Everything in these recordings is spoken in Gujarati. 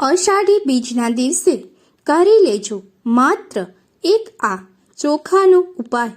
અષાઢી બીજના દિવસે કરી લેજો. માત્ર એક આ ચોખાનો ઉપાય.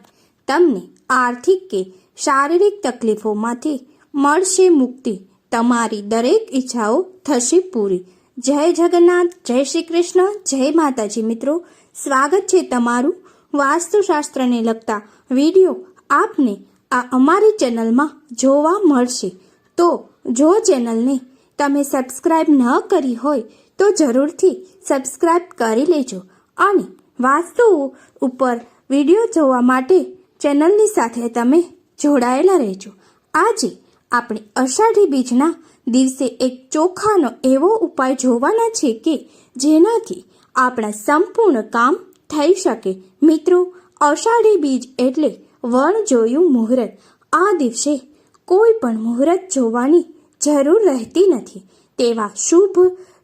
તમને આર્થિક કે શારીરિક તકલીફોમાંથી મળશે મુક્તિ. તમારી દરેક ઈચ્છાઓ થશે પૂરી. જય જગન્નાથ, જય શ્રી કૃષ્ણ, જય માતાજી મિત્રો. સ્વાગત છે તમારું વાસ્તુશાસ્ત્રને લગતા વીડિયો આપને આ અમારી ચેનલમાં જોવા મળશે. તો જો ચેનલને તમે સબસ્ક્રાઇબ ન કરી હોય તો જરૂરથી સબસ્ક્રાઈબ કરી લેજો અને વાસ્તુ ઉપર વીડિયો જોવા માટે ચેનલની સાથે તમે જોડાયેલા રહેજો. આજે આપણે અષાઢી બીજના દિવસે એક ચોખાનો એવો ઉપાય જોવાના છે કે જેનાથી આપણા સંપૂર્ણ કામ થઈ શકે. મિત્રો, અષાઢી બીજ એટલે વણ જોયું મુહૂર્ત. આ દિવસે કોઈ પણ મુહૂર્ત જોવાની જરૂર રહેતી નથી. તેવા શુભ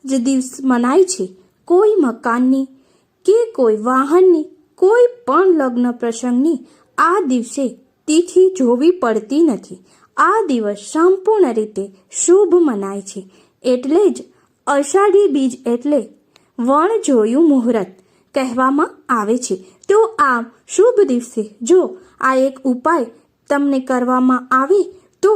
જ દિવસ મનાય છે, કોઈ મકાનની કે કોઈ વાહનની, કોઈ પણ લગ્ન પ્રસંગની, આ દિવસે તિથિ જોવી પડતી નથી. આ દિવસ સંપૂર્ણ રીતે શુભ મનાય છે. એટલે જ અષાઢી બીજ એટલે વણ જોયું મુહૂર્ત કહેવામાં આવે છે. તો આ શુભ દિવસે જો આ એક ઉપાય તમને કરવામાં આવે, તો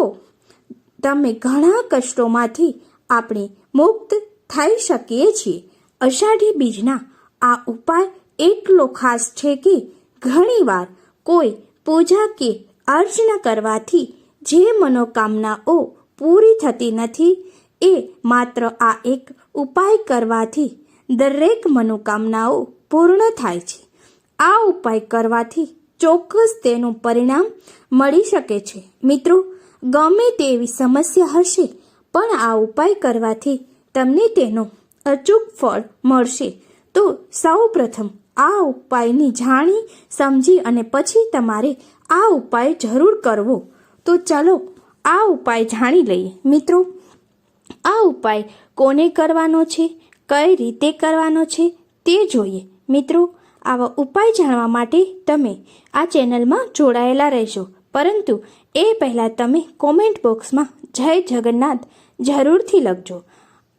તમે ઘણા કષ્ટોમાંથી આપણે મુક્ત થઈ શકીએ છીએ. અષાઢી બીજના આ ઉપાય એટલો ખાસ છે કે ઘણીવાર કોઈ પૂજા કે અર્ચના કરવાથી જે મનોકામનાઓ પૂરી થતી નથી, એ માત્ર આ એક ઉપાય કરવાથી દરેક મનોકામનાઓ પૂર્ણ થાય છે. આ ઉપાય કરવાથી ચોક્કસ તેનું પરિણામ મળી શકે છે. મિત્રો, ગમે તેવી સમસ્યા હશે, પણ આ ઉપાય કરવાથી તમને તેનો અચૂક ફળ મળશે. તો સૌ પ્રથમ આ ઉપાયની જાણી, સમજી અને પછી તમારે આ ઉપાય જરૂર કરવો. તો ચાલો આ ઉપાય જાણી લઈએ. મિત્રો, આ ઉપાય કોને કરવાનો છે? કઈ રીતે કરવાનો છે? તે જોઈએ. મિત્રો, આવા ઉપાય જાણવા માટે તમે આ ચેનલમાં જોડાયેલા રહેશો પરંતુ એ પહેલાં તમે કોમેન્ટ બોક્સમાં જય જગન્નાથ જરૂરથી લખજો.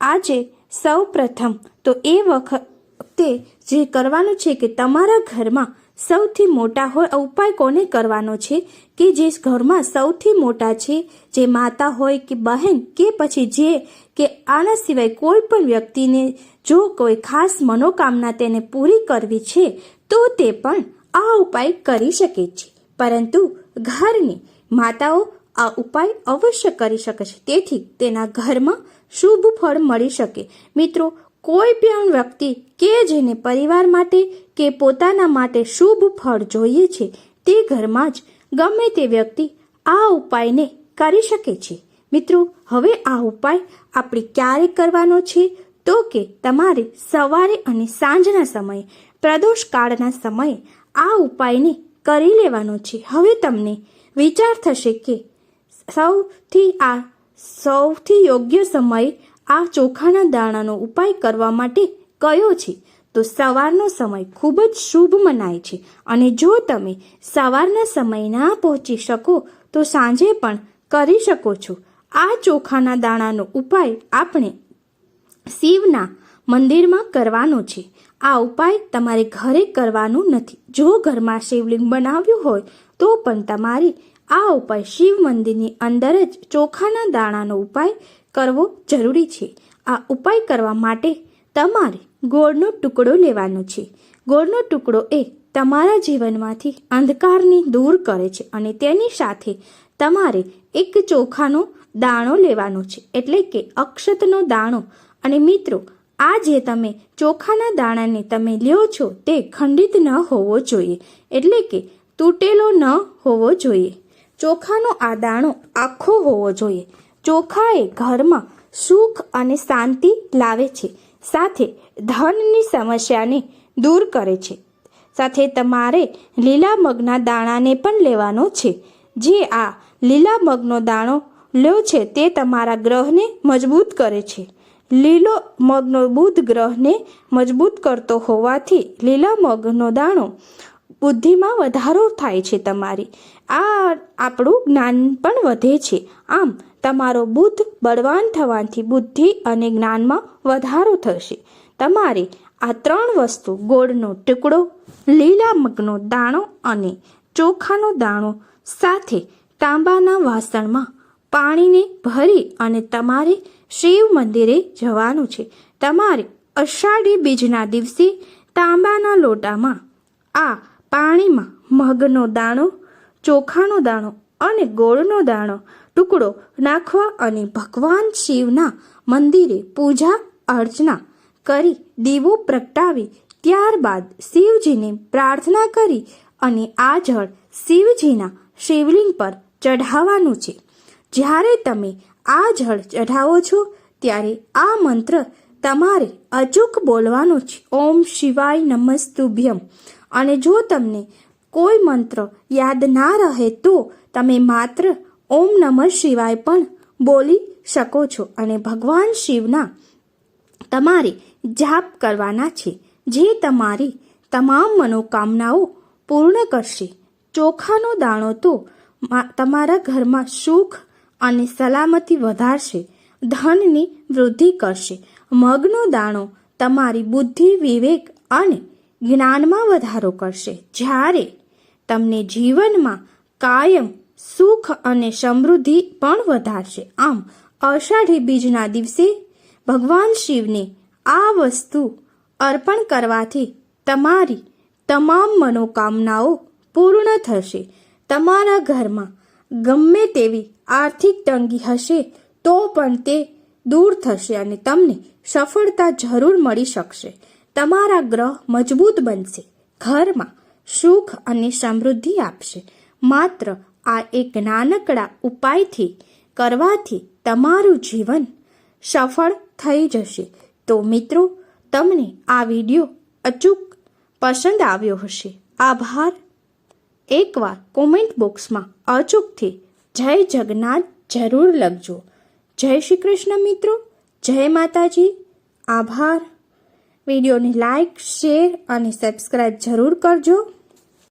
આજે સૌ પ્રથમ તો એ વખતે જે કરવાનું છે કે તમારા ઘરમાં સૌથી મોટા હોય ઉપાય કોને કરવાનો છે? કે જે ઘરમાં સૌથી મોટા છે, જે માતા હોય કે બહેન કે પછી જે કે આના સિવાય કોઈ પણ વ્યક્તિને જો કોઈ ખાસ મનોકામના તેને પૂરી કરવી છે, તો તે પણ આ ઉપાય કરી શકે છે. પરંતુ ઘરની માતાઓ આ ઉપાય અવશ્ય કરી શકે છે. તેથી તેના ઘરમાં શુભ ફળ મળી શકે. મિત્રો, કોઈ પણ વ્યક્તિ કે જેને પરિવાર માટે કે પોતાના માટે શુભ ફળ જોઈએ છે, તે ઘરમાં જ ગમે તે વ્યક્તિ આ ઉપાયને કરી શકે છે. મિત્રો, હવે આ ઉપાય આપણે ક્યારે કરવાનો છે? તો કે તમારે સવારે અને સાંજના સમયે, પ્રદોષ કાળના સમયે આ ઉપાયને કરી લેવાનો છે. હવે તમને વિચાર થશે કે સૌથી આ સૌથી યોગ્ય સમય આ ચોખાના દાણાનો ઉપાય કરવા માટે કયો છે? તો સવારનો સમય ખૂબ જ શુભ મનાય છે. અને જો તમે સવારના સમય ના પહોંચી શકો, તો સાંજે પણ કરી શકો છો. આ ચોખાના દાણાનો ઉપાય આપણે શિવના મંદિરમાં કરવાનો છે. આ ઉપાય તમારે ઘરે કરવાનું નથી. જો ઘરમાં શિવલિંગ બનાવ્યું હોય, તો પણ તમારે આ ઉપાય શિવ મંદિરની અંદર જ ચોખાના દાણાનો ઉપાય કરવો જરૂરી છે. આ ઉપાય કરવા માટે તમારે ગોળનો ટુકડો લેવાનો છે. ગોળનો ટુકડો એ તમારા જીવનમાંથી અંધકારને દૂર કરે છે અને તેની સાથે તમારે એક ચોખાનો દાણો લેવાનો છે. એટલે કે અક્ષતનો દાણો. અને મિત્રો, આ જે તમે ચોખાના દાણાને તમે લ્યો છો તે ખંડિત ન હોવો જોઈએ. એટલે કે તૂટેલો ન હોવો જોઈએ. ચોખાનો આ દાણો આખો હોવો જોઈએ. ચોખા એ ઘરમાં સુખ અને શાંતિ લાવે છે. સાથે ધનની સમસ્યાને દૂર કરે છે. સાથે તમારે લીલા મગના દાણાને પણ લેવાનો છે. જે આ લીલા મગનો દાણો લ્યો છે તે તમારા ગ્રહને મજબૂત કરે છે. લીલો મગનો બુધ ગ્રહને મજબૂત કરતો હોવાથી લીલા મગનો દાણો બુદ્ધિમાં વધારો થાય છે તમારી. આ આપણું જ્ઞાન પણ વધે છે. આમ, તમારો બુદ્ધ બળવાન થવાથી બુદ્ધિ અને જ્ઞાનમાં વધારો થશે. તમારે આ ત્રણ વસ્તુ, ગોળનો ટુકડો, લીલા મગનો દાણો અને ચોખાનો દાણો સાથે તાંબાના વાસણમાં પાણીને ભરી અને તમારે શિવ મંદિરે જવાનું છે. તમારે અષાઢી બીજના દિવસે તાંબાના લોટામાં આ પાણીમાં મગનો દાણો, ચોખાનો દાણો અને ગોળનો દાણો ટુકડો નાખવા અને ભગવાન શિવના મંદિરે પૂજા અર્ચના કરી દીવો પ્રગટાવી, ત્યારબાદ શિવજીને પ્રાર્થના કરી અને આ જળ શિવજીના શિવલિંગ પર ચઢાવવાનું છે. જ્યારે તમે આ જળ ચઢાવો છો, ત્યારે આ મંત્ર તમારે અચૂક બોલવાનો છે. ઓમ શિવાય નમસ્તુભ્યમ. અને જો તમને કોઈ મંત્ર યાદ ના રહે તો તમે માત્ર ઓમ નમઃ શિવાય પણ બોલી શકો છો અને ભગવાન શિવના તમારે જાપ કરવાના છે, જે તમારી તમામ મનોકામનાઓ પૂર્ણ કરશે. ચોખાનો દાણો તો તમારા ઘરમાં સુખ અને સલામતી વધારશે, ધનની વૃદ્ધિ કરશે. મગનો દાણો તમારી બુદ્ધિ વિવેક અને જ્ઞાનમાં વધારો કરશે. જ્યારે તમને જીવનમાં કાયમ સુખ અને સમૃદ્ધિ પણ વધારશે. આમ, અષાઢી બીજના દિવસે ભગવાન શિવને આ વસ્તુ અર્પણ કરવાથી તમારી તમામ મનોકામનાઓ પૂર્ણ થશે. તમારા ઘરમાં ગમે તેવી આર્થિક તંગી હશે તો પણ તે દૂર થશે અને તમને સફળતા જરૂર મળી શકશે. તમારા ગ્રહ મજબૂત બનશે. ઘરમાં સુખ અને સમૃદ્ધિ આપશે. માત્ર આ એક નાનકડા ઉપાયથી કરવાથી તમારું જીવન સફળ થઈ જશે. તો મિત્રો, તમને આ વીડિયો અચૂક પસંદ આવ્યો હશે. આભાર. એકવાર કોમેન્ટ બોક્સમાં અચૂકથી જય જગન્નાથ જરૂર લખજો. જય શ્રી કૃષ્ણ મિત્રો. જય માતાજી. આભાર. વિડીયોને લાઇક શેર અને સબસ્ક્રાઈબ જરૂર કરજો.